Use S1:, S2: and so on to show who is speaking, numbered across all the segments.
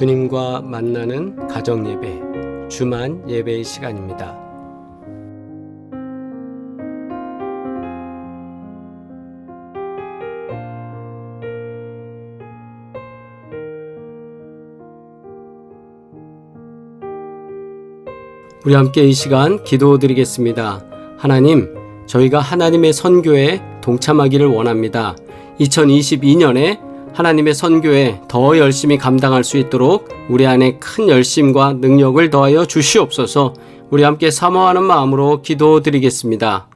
S1: 주님과 만나는 가정 예배, 주만 예배의 시간입니다. 우리 함께 이 시간 기도 드리겠습니다. 하나님, 저희가 하나님의 선교에 동참하기를 원합니다. 2022년에 하나님의 선교에 더 열심히 감당할 수 있도록 우리 안에 큰 열심과 능력을 더하여 주시옵소서 우리 함께 사모하는 마음으로 기도 드리겠습니다.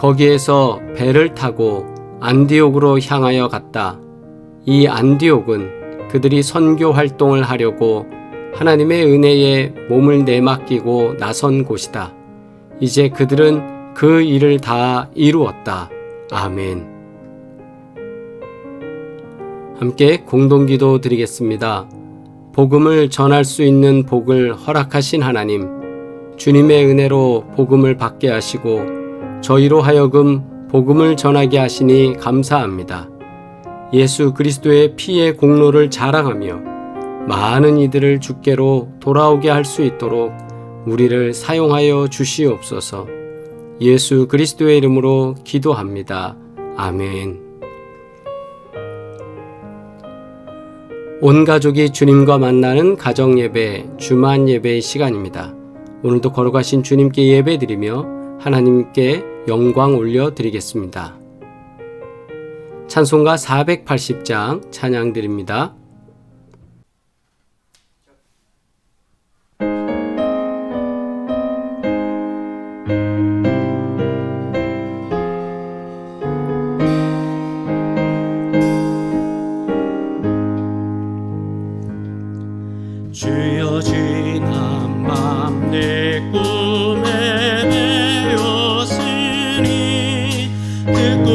S1: 거기에서 배를 타고 안디옥으로 향하여 갔다. 이 안디옥은 그들이 선교 활동을 하려고 하나님의 은혜에 몸을 내맡기고 나선 곳이다. 이제 그들은 그 일을 다 이루었다. 아멘. 함께 공동기도 드리겠습니다. 복음을 전할 수 있는 복을 허락하신 하나님, 주님의 은혜로 복음을 받게 하시고 저희로 하여금 복음을 전하게 하시니 감사합니다. 예수 그리스도의 피의 공로를 자랑하며 많은 이들을 주께로 돌아오게 할 수 있도록 우리를 사용하여 주시옵소서. 예수 그리스도의 이름으로 기도합니다. 아멘. 온 가족이 주님과 만나는 가정 예배, 주만 예배의 시간입니다. 오늘도 걸어가신 주님께 예배 드리며 하나님께 영광 올려 드리겠습니다. 찬송가 480장 찬양 드립니다.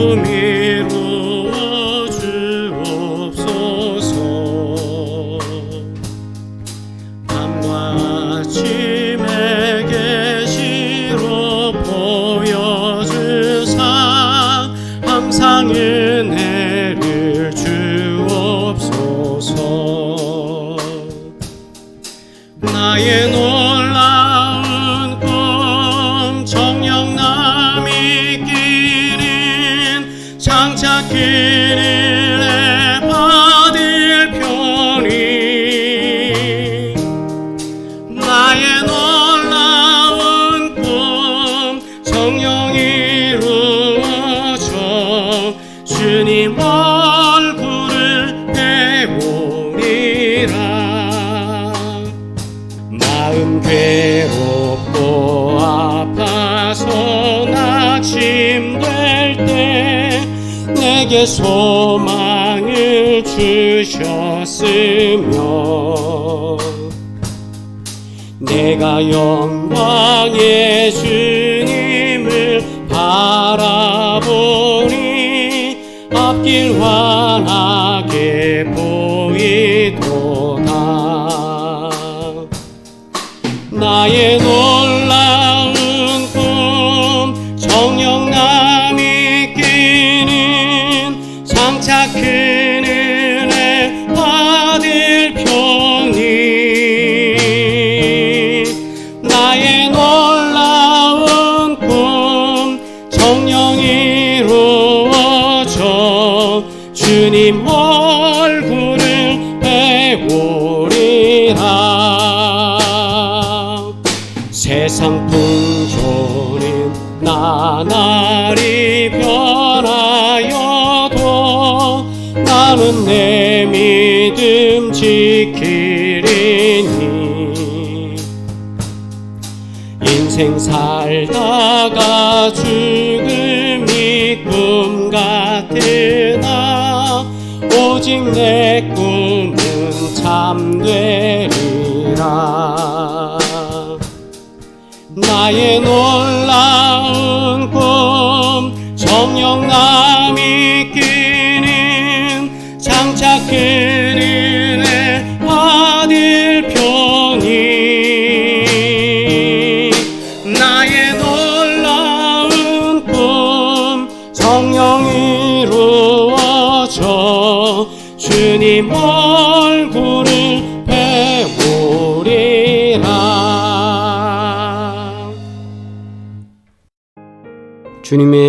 S2: 그 내게 소망을 주셨으며 내가 영광의 주 꿈 정령 이 내 꿈은 참되리라. 나의 놀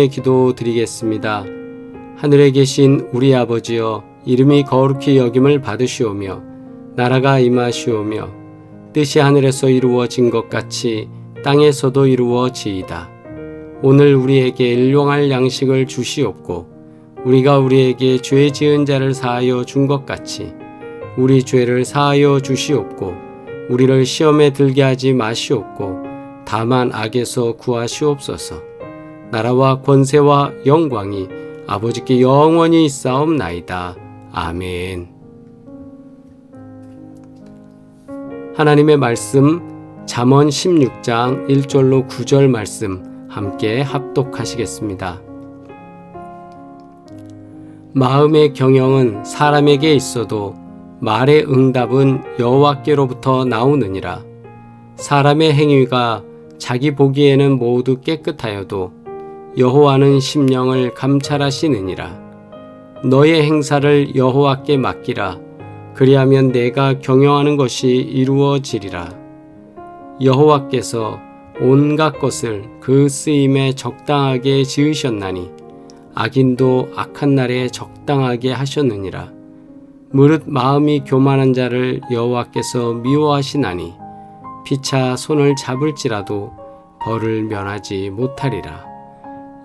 S1: 기도 드리겠습니다. 하늘에 계신 우리 아버지여 이름이 거룩히 여김을 받으시오며 나라가 임하시오며 뜻이 하늘에서 이루어진 것 같이 땅에서도 이루어지이다. 오늘 우리에게 일용할 양식을 주시옵고 우리가 우리에게 죄 지은 자를 사하여 준 것 같이 우리 죄를 사하여 주시옵고 우리를 시험에 들게 하지 마시옵고 다만 악에서 구하시옵소서. 나라와 권세와 영광이 아버지께 영원히 있사옵나이다. 아멘. 하나님의 말씀 잠언 16장 1절로 9절 말씀 함께 합독하시겠습니다. 마음의 경영은 사람에게 있어도 말의 응답은 여호와께로부터 나오느니라. 사람의 행위가 자기 보기에는 모두 깨끗하여도 여호와는 심령을 감찰하시느니라. 너의 행사를 여호와께 맡기라. 그리하면 내가 경영하는 것이 이루어지리라. 여호와께서 온갖 것을 그 쓰임에 적당하게 지으셨나니 악인도 악한 날에 적당하게 하셨느니라. 무릇 마음이 교만한 자를 여호와께서 미워하시나니 피차 손을 잡을지라도 벌을 면하지 못하리라.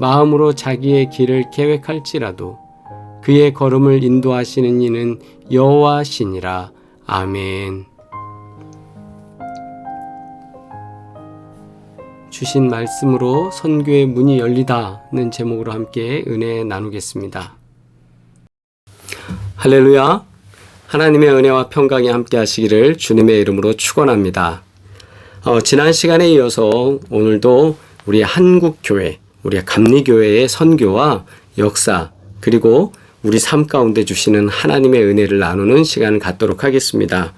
S1: 마음으로 자기의 길을 계획할지라도 그의 걸음을 인도하시는 이는 여호와시니라. 아멘. 주신 말씀으로 선교의 문이 열리다는 제목으로 함께 은혜 나누겠습니다. 할렐루야. 하나님의 은혜와 평강이 함께 하시기를 주님의 이름으로 축원합니다. 어, 지난 시간에 이어서 오늘도 우리 한국 교회, 우리 감리교회의 선교와 역사 그리고 우리 삶 가운데 주시는 하나님의 은혜를 나누는 시간을 갖도록 하겠습니다.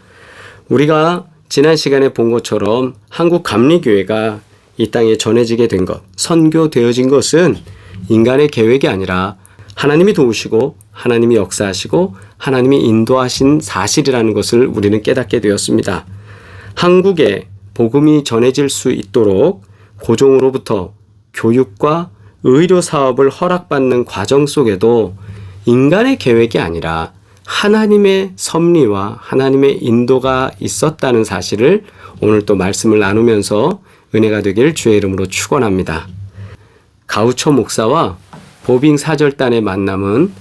S1: 우리가 지난 시간에 본 것처럼 한국 감리교회가 이 땅에 전해지게 된 것, 선교되어진 것은 인간의 계획이 아니라 하나님이 도우시고 하나님이 역사하시고 하나님이 인도하신 사실이라는 것을 우리는 깨닫게 되었습니다. 한국에 복음이 전해질 수 있도록 고종으로부터 교육과 의료 사업을 허락받는 과정 속에도 인간의 계획이 아니라 하나님의 섭리와 하나님의 인도가 있었다는 사실을 오늘 또 말씀을 나누면서 은혜가 되길 주의 이름으로 축원합니다. 가우처 목사와 보빙 사절단의 만남은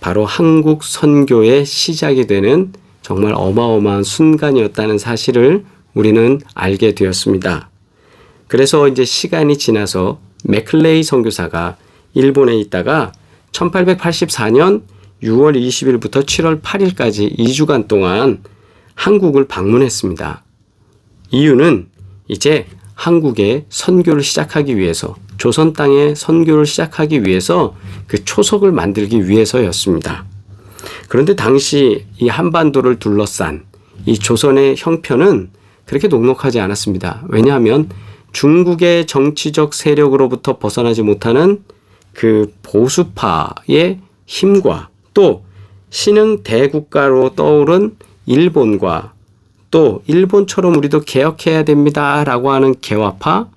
S1: 바로 한국 선교의 시작이 되는 정말 어마어마한 순간이었다는 사실을 우리는 알게 되었습니다. 그래서 이제 시간이 지나서 맥클레이 선교사가 일본에 있다가 1884년 6월 20일부터 7월 8일까지 2주간 동안 한국을 방문했습니다. 이유는 이제 한국에 선교를 시작하기 위해서 조선 땅에 선교를 시작하기 위해서 그 초석을 만들기 위해서였습니다. 그런데 당시 이 한반도를 둘러싼 이 조선의 형편은 그렇게 녹록하지 않았습니다. 왜냐하면 중국의 정치적 세력으로부터 벗어나지 못하는 그 보수파의 힘과 또 신흥 대국가로 떠오른 일본과 또 일본처럼 우리도 개혁해야 됩니다라고 하는 개화파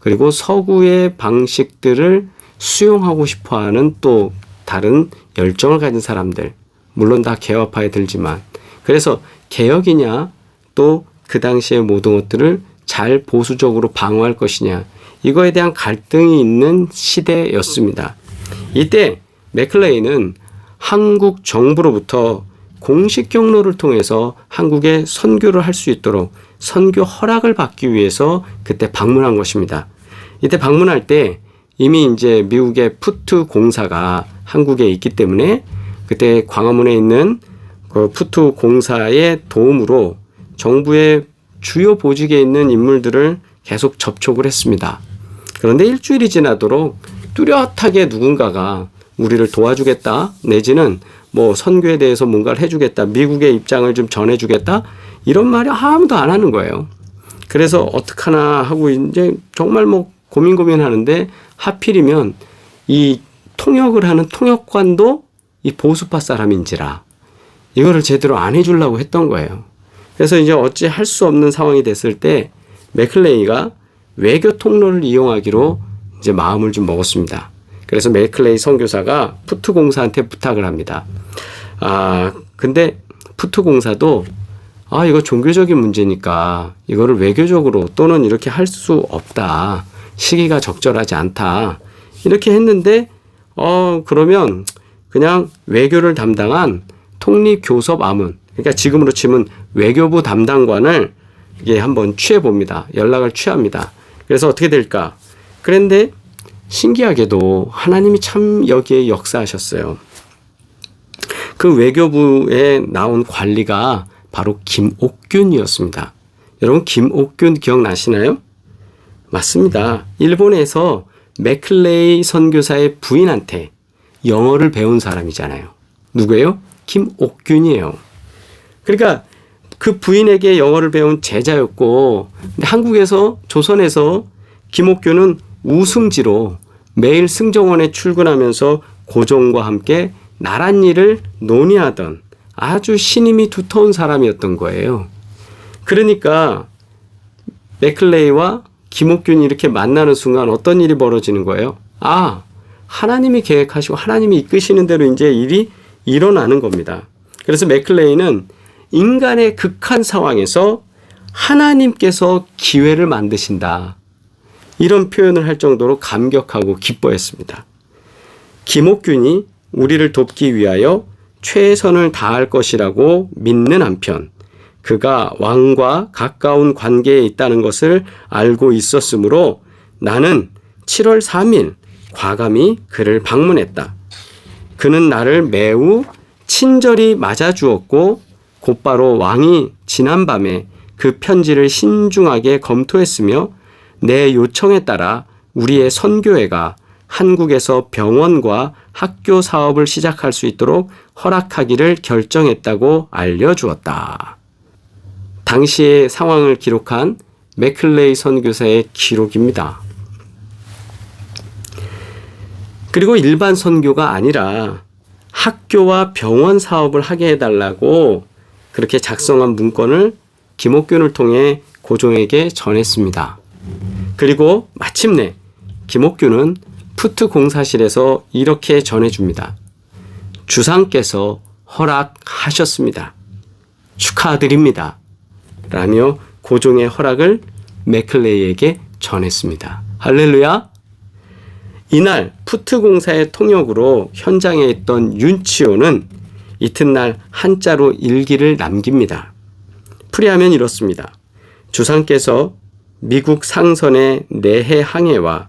S1: 그리고 서구의 방식들을 수용하고 싶어 하는 또 다른 열정을 가진 사람들. 물론 다 개화파에 들지만. 그래서 개혁이냐 또 그 당시의 모든 것들을 잘 보수적으로 방어할 것이냐 이거에 대한 갈등이 있는 시대였습니다. 이때 맥클레이는 한국 정부로부터 공식 경로를 통해서 한국에 선교를 할 수 있도록 선교 허락을 받기 위해서 그때 방문한 것입니다. 이때 방문할 때 이미 이제 미국의 푸트 공사가 한국에 있기 때문에 그때 광화문에 있는 그 푸트 공사의 도움으로 정부의 주요 보직에 있는 인물들을 계속 접촉을 했습니다. 그런데 일주일이 지나도록 뚜렷하게 누군가가 우리를 도와주겠다 내지는 뭐 선교에 대해서 뭔가를 해주겠다 미국의 입장을 좀 전해주겠다 이런 말이 아무도 안 하는 거예요. 그래서 어떡하나 하고 이제 정말 뭐 고민 고민하는데 하필이면 이 통역을 하는 통역관도 이 보수파 사람인지라 이거를 제대로 안 해주려고 했던 거예요. 그래서 이제 어찌 할 수 없는 상황이 됐을 때 맥클레이가 외교 통로를 이용하기로 이제 마음을 좀 먹었습니다. 그래서 맥클레이 선교사가 푸트 공사한테 부탁을 합니다. 아, 근데 푸트 공사도 아, 이거 종교적인 문제니까 이거를 외교적으로 또는 이렇게 할 수 없다. 시기가 적절하지 않다. 이렇게 했는데 어, 그러면 그냥 외교를 담당한 통립교섭 아문 그러니까 지금으로 치면 외교부 담당관을 이게 한번 취해 봅니다. 연락을 취합니다. 그래서 어떻게 될까? 그런데 신기하게도 하나님이 참 여기에 역사하셨어요. 그 외교부에 나온 관리가 바로 김옥균이었습니다. 여러분 김옥균 기억나시나요? 맞습니다. 일본에서 맥클레이 선교사의 부인한테 영어를 배운 사람이잖아요. 누구예요? 김옥균이에요. 그러니까 그 부인에게 영어를 배운 제자였고 한국에서 조선에서 김옥균은 우승지로 매일 승정원에 출근하면서 고종과 함께 나란 일을 논의하던 아주 신임이 두터운 사람이었던 거예요. 그러니까 맥클레이와 김옥균이 이렇게 만나는 순간 어떤 일이 벌어지는 거예요? 아, 하나님이 계획하시고 하나님이 이끄시는 대로 이제 일이 일어나는 겁니다. 그래서 맥클레이는 인간의 극한 상황에서 하나님께서 기회를 만드신다. 이런 표현을 할 정도로 감격하고 기뻐했습니다. 김옥균이 우리를 돕기 위하여 최선을 다할 것이라고 믿는 한편 그가 왕과 가까운 관계에 있다는 것을 알고 있었으므로 나는 7월 3일 과감히 그를 방문했다. 그는 나를 매우 친절히 맞아주었고 곧바로 왕이 지난밤에 그 편지를 신중하게 검토했으며 내 요청에 따라 우리의 선교회가 한국에서 병원과 학교 사업을 시작할 수 있도록 허락하기를 결정했다고 알려주었다. 당시의 상황을 기록한 맥클레이 선교사의 기록입니다. 그리고 일반 선교가 아니라 학교와 병원 사업을 하게 해달라고 그렇게 작성한 문건을 김옥균을 통해 고종에게 전했습니다. 그리고 마침내 김옥균은 푸트 공사실에서 이렇게 전해줍니다. 주상께서 허락하셨습니다. 축하드립니다. 라며 고종의 허락을 맥클레이에게 전했습니다. 할렐루야! 이날 푸트 공사의 통역으로 현장에 있던 윤치호는 이튿날 한자로 일기를 남깁니다. 풀이하면 이렇습니다. 주상께서 미국 상선의 내해 항해와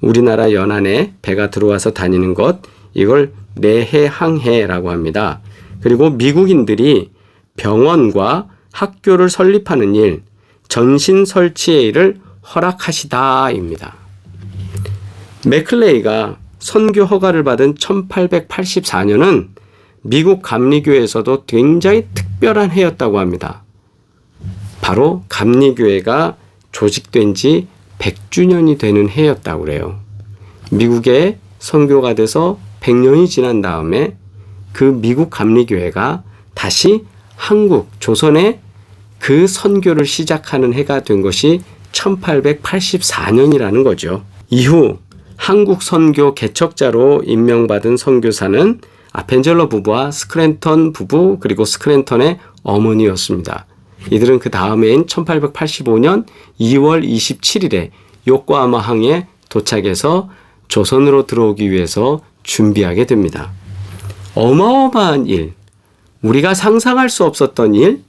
S1: 우리나라 연안에 배가 들어와서 다니는 것 이걸 내해 항해라고 합니다. 그리고 미국인들이 병원과 학교를 설립하는 일, 전신 설치의 일을 허락하시다입니다. 맥클레이가 선교 허가를 받은 1884년은 미국 감리교에서도 굉장히 특별한 해였다고 합니다. 바로 감리교회가 조직된 지 100주년이 되는 해였다고 그래요. 미국에 선교가 돼서 100년이 지난 다음에 그 미국 감리교회가 다시 한국 조선에 그 선교를 시작하는 해가 된 것이 1884년이라는 거죠. 이후 한국 선교 개척자로 임명받은 선교사는 아펜젤러 부부와 스크랜턴 부부 그리고 스크랜턴의 어머니였습니다. 이들은 그 다음해인 1885년 2월 27일에 요코하마 항에 도착해서 조선으로 들어오기 위해서 준비하게 됩니다. 어마어마한 일, 우리가 상상할 수 없었던 일,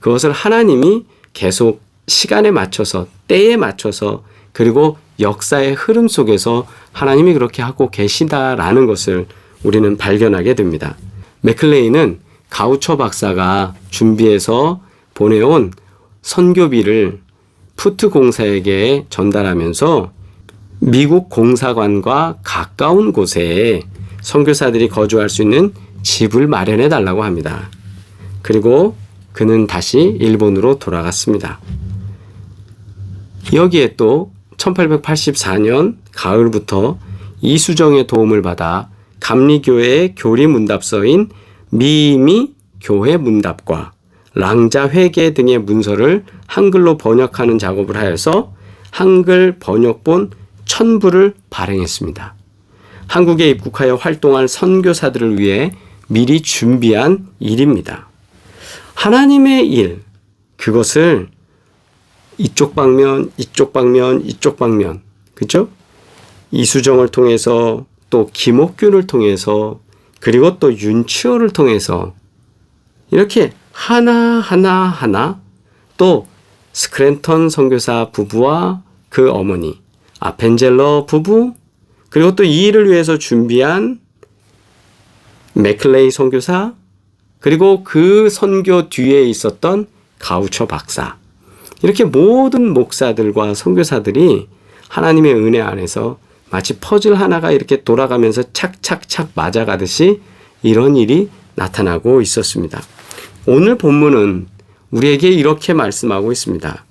S1: 그것을 하나님이 계속 시간에 맞춰서, 때에 맞춰서, 그리고 역사의 흐름 속에서 하나님이 그렇게 하고 계시다라는 것을 우리는 발견하게 됩니다. 맥클레이는 가우처 박사가 준비해서 보내온 선교비를 푸트 공사에게 전달하면서 미국 공사관과 가까운 곳에 선교사들이 거주할 수 있는 집을 마련해 달라고 합니다. 그리고 그는 다시 일본으로 돌아갔습니다. 여기에 또 1884년 가을부터 이수정의 도움을 받아 감리교회의 교리 문답서인 미미 교회 문답과 랑자 회계 등의 문서를 한글로 번역하는 작업을 하여서 한글 번역본 천부를 발행했습니다. 한국에 입국하여 활동할 선교사들을 위해 미리 준비한 일입니다. 하나님의 일, 그것을 이쪽 방면, 이쪽 방면, 이쪽 방면, 그죠? 이수정을 통해서 또 김옥균을 통해서 그리고 또 윤치호를 통해서 이렇게 하나 하나 하나 또 스크랜턴 선교사 부부와 그 어머니 아펜젤러 부부 그리고 또 이 일을 위해서 준비한 맥클레이 선교사 그리고 그 선교 뒤에 있었던 가우처 박사. 이렇게 모든 목사들과 선교사들이 하나님의 은혜 안에서 마치 퍼즐 하나가 이렇게 돌아가면서 착착착 맞아가듯이 이런 일이 나타나고 있었습니다. 오늘 본문은 우리에게 이렇게 말씀하고 있습니다.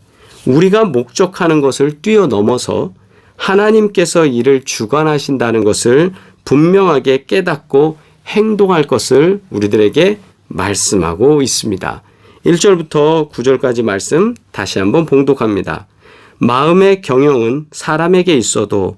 S1: 우리가 목적하는 것을 뛰어넘어서 하나님께서 이를 주관하신다는 것을 분명하게 깨닫고 행동할 것을 우리들에게 말씀하고 있습니다. 1절부터 9절까지 말씀 다시 한번 봉독합니다. 마음의 경영은 사람에게 있어도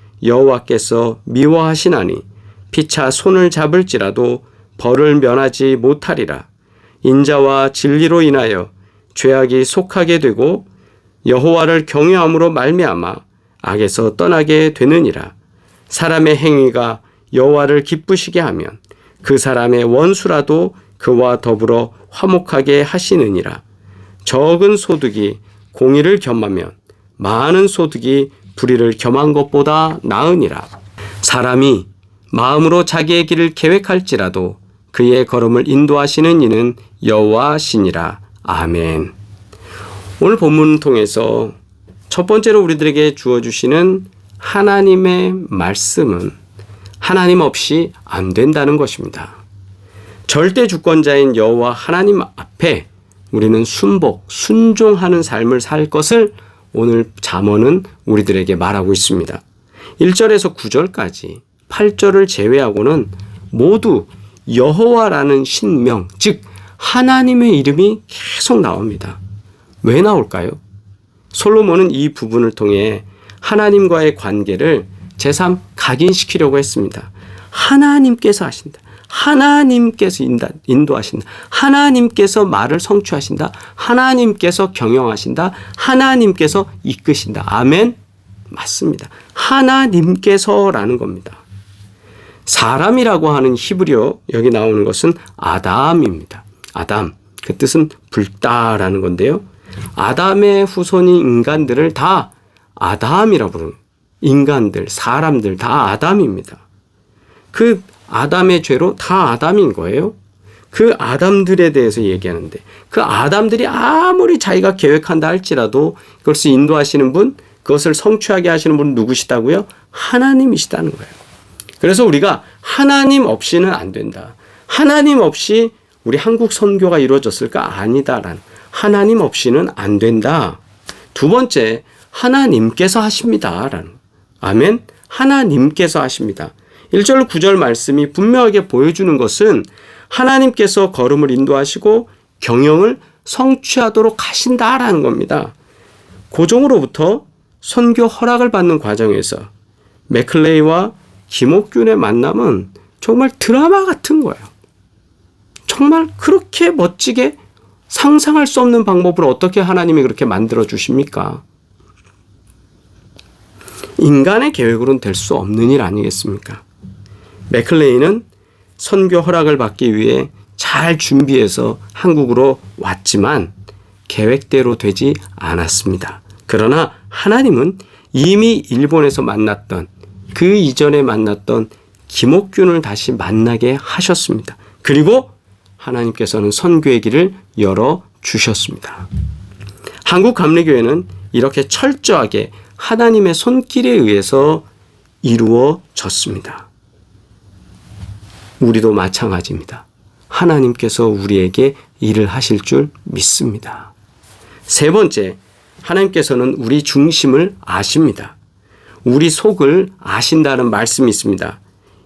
S1: 여호와께서 미워하시나니 피차 손을 잡을지라도 벌을 면하지 못하리라. 인자와 진리로 인하여 죄악이 속하게 되고 여호와를 경외함으로 말미암아 악에서 떠나게 되느니라. 사람의 행위가 여호와를 기쁘시게 하면 그 사람의 원수라도 그와 더불어 화목하게 하시느니라. 적은 소득이 공의를 겸하면 많은 소득이 불의를 겸한 것보다 나으니라. 사람이 마음으로 자기의 길을 계획할지라도 그의 걸음을 인도하시는 이는 여호와시니라. 아멘. 오늘 본문을 통해서 첫 번째로 우리들에게 주어 주시는 하나님의 말씀은 하나님 없이 안 된다는 것입니다. 절대 주권자인 여호와 하나님 앞에 우리는 순복, 순종하는 삶을 살 것을 오늘 잠언은 우리들에게 말하고 있습니다. 1절에서 9절까지 8절을 제외하고는 모두 여호와라는 신명, 즉 하나님의 이름이 계속 나옵니다. 왜 나올까요? 솔로몬은 이 부분을 통해 하나님과의 관계를 제3 각인시키려고 했습니다. 하나님께서 하신다. 하나님께서 인다, 인도 하신다. 하나님께서 말을 성취하신다. 하나님께서 경영하신다. 하나님께서 이끄신다. 아멘. 맞습니다. 하나님께서라는 겁니다. 사람이라고 하는 히브리어 여기 나오는 것은 아담입니다. 아담. 그 뜻은 붉다라는 건데요. 아담의 후손인 인간들을 다 아담이라고 부르는 인간들, 사람들 다 아담입니다. 그 아담의 죄로 다 아담인 거예요. 그 아담들에 대해서 얘기하는데 그 아담들이 아무리 자기가 계획한다 할지라도 그것을 인도하시는 분, 그것을 성취하게 하시는 분은 누구시다고요? 하나님이시다는 거예요. 그래서 우리가 하나님 없이는 안 된다. 하나님 없이 우리 한국 선교가 이루어졌을까? 아니다라는. 하나님 없이는 안 된다. 두 번째, 하나님께서 하십니다라는. 아멘. 하나님께서 하십니다. 1절 9절 말씀이 분명하게 보여주는 것은 하나님께서 걸음을 인도하시고 경영을 성취하도록 하신다라는 겁니다. 고종으로부터 선교 허락을 받는 과정에서 맥클레이와 김옥균의 만남은 정말 드라마 같은 거예요. 정말 그렇게 멋지게 상상할 수 없는 방법으로 어떻게 하나님이 그렇게 만들어 주십니까? 인간의 계획으로는 될 수 없는 일 아니겠습니까? 맥클레이는 선교 허락을 받기 위해 잘 준비해서 한국으로 왔지만 계획대로 되지 않았습니다. 그러나 하나님은 이미 일본에서 만났던 그 이전에 만났던 김옥균을 다시 만나게 하셨습니다. 그리고 하나님께서는 선교의 길을 열어 주셨습니다. 한국 감리교회는 이렇게 철저하게 하나님의 손길에 의해서 이루어졌습니다. 우리도 마찬가지입니다. 하나님께서 우리에게 일을 하실 줄 믿습니다. 세 번째, 하나님께서는 우리 중심을 아십니다. 우리 속을 아신다는 말씀이 있습니다.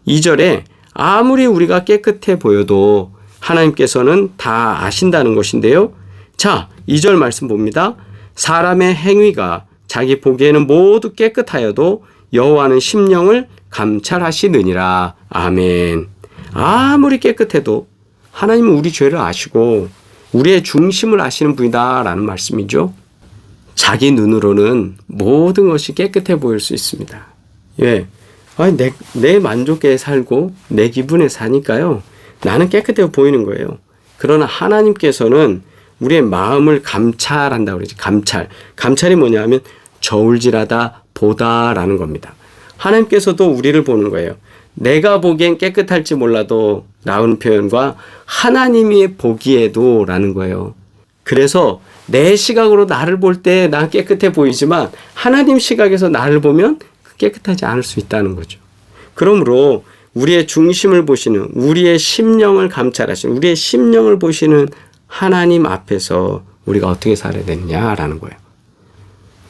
S1: 2절에 아무리 우리가 깨끗해 보여도 하나님께서는 다 아신다는 것인데요. 자, 2절 말씀 봅니다. 사람의 행위가 자기 보기에는 모두 깨끗하여도 여호와는 심령을 감찰하시느니라. 아멘. 아무리 깨끗해도 하나님은 우리 죄를 아시고 우리의 중심을 아시는 분이다라는 말씀이죠. 자기 눈으로는 모든 것이 깨끗해 보일 수 있습니다. 예. 아니, 내, 내 만족에 살고 내 기분에 사니까요. 나는 깨끗해 보이는 거예요. 그러나 하나님께서는 우리의 마음을 감찰한다고 그러지. 감찰. 감찰이 뭐냐 하면 저울질하다 보다라는 겁니다. 하나님께서도 우리를 보는 거예요. 내가 보기엔 깨끗할지 몰라도 나오는 표현과 하나님이 보기에도 라는 거예요. 그래서 내 시각으로 나를 볼 때 난 깨끗해 보이지만 하나님 시각에서 나를 보면 깨끗하지 않을 수 있다는 거죠. 그러므로 우리의 중심을 보시는 우리의 심령을 감찰하시는 우리의 심령을 보시는 하나님 앞에서 우리가 어떻게 살아야 되느냐라는 거예요.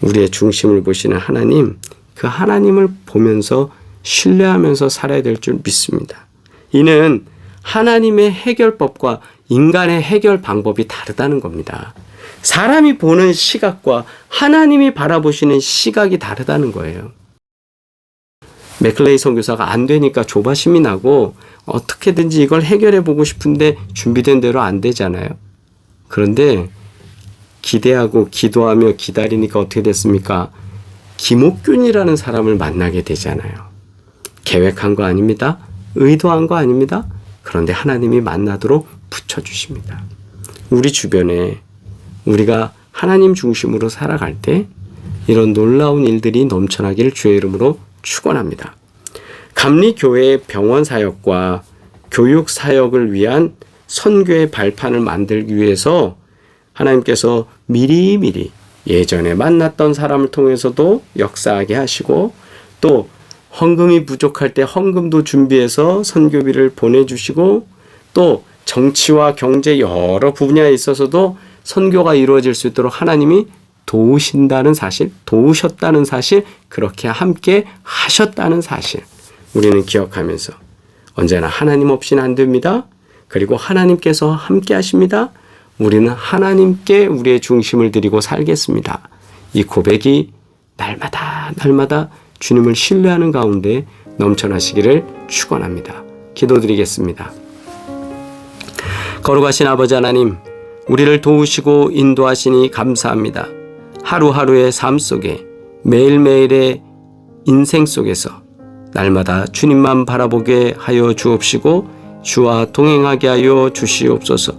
S1: 우리의 중심을 보시는 하나님, 그 하나님을 보면서 신뢰하면서 살아야 될 줄 믿습니다. 이는 하나님의 해결법과 인간의 해결 방법이 다르다는 겁니다. 사람이 보는 시각과 하나님이 바라보시는 시각이 다르다는 거예요. 맥클레이 선교사가 안 되니까 조바심이 나고 어떻게든지 이걸 해결해 보고 싶은데 준비된 대로 안 되잖아요. 그런데 기대하고 기도하며 기다리니까 어떻게 됐습니까? 김옥균이라는 사람을 만나게 되잖아요. 계획한 거 아닙니다. 의도한 거 아닙니다. 그런데 하나님이 만나도록 붙여주십니다. 우리 주변에 우리가 하나님 중심으로 살아갈 때 이런 놀라운 일들이 넘쳐나기를 주의 이름으로 축원합니다. 감리교회의 병원 사역과 교육 사역을 위한 선교의 발판을 만들기 위해서 하나님께서 미리미리 예전에 만났던 사람을 통해서도 역사하게 하시고 또 헌금이 부족할 때 헌금도 준비해서 선교비를 보내주시고 또 정치와 경제 여러 분야에 있어서도 선교가 이루어질 수 있도록 하나님이 도우신다는 사실, 도우셨다는 사실, 그렇게 함께 하셨다는 사실, 우리는 기억하면서 언제나 하나님 없이는 안 됩니다. 그리고 하나님께서 함께 하십니다. 우리는 하나님께 우리의 중심을 드리고 살겠습니다. 이 고백이 날마다 날마다 주님을 신뢰하는 가운데 넘쳐나시기를 축원합니다. 기도드리겠습니다. 거룩하신 아버지 하나님, 우리를 도우시고 인도하시니 감사합니다. 하루하루의 삶 속에 매일매일의 인생 속에서 날마다 주님만 바라보게 하여 주옵시고 주와 동행하게 하여 주시옵소서.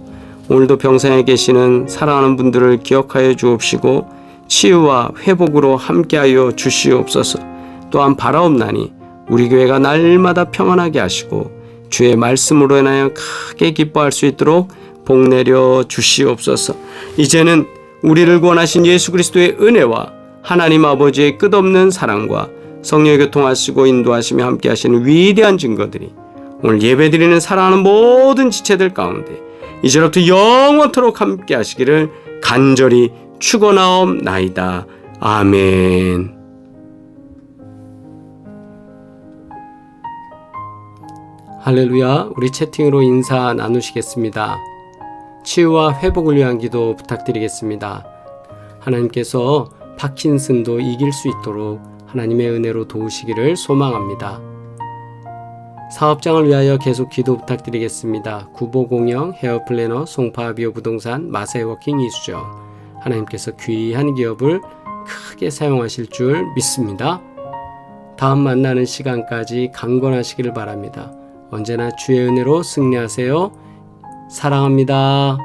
S1: 오늘도 병상에 계시는 사랑하는 분들을 기억하여 주옵시고 치유와 회복으로 함께하여 주시옵소서. 또한 바라옵나니 우리 교회가 날마다 평안하게 하시고 주의 말씀으로 인하여 크게 기뻐할 수 있도록 복 내려 주시옵소서. 이제는 우리를 구원하신 예수 그리스도의 은혜와 하나님 아버지의 끝없는 사랑과 성령의 교통하시고 인도하시며 함께 하시는 위대한 증거들이 오늘 예배드리는 사랑하는 모든 지체들 가운데 이제부터 영원토록 함께 하시기를 간절히 축원하옵나이다. 아멘. 할렐루야. 우리 채팅으로 인사 나누시겠습니다. 치유와 회복을 위한 기도 부탁드리겠습니다. 하나님께서 파킨슨도 이길 수 있도록 하나님의 은혜로 도우시기를 소망합니다. 사업장을 위하여 계속 기도 부탁드리겠습니다. 구보공영 헤어플래너 송파비오 부동산 마세워킹 이수정 하나님께서 귀한 기업을 크게 사용하실 줄 믿습니다. 다음 만나는 시간까지 강건하시기를 바랍니다. 언제나 주의 은혜로 승리하세요. 사랑합니다.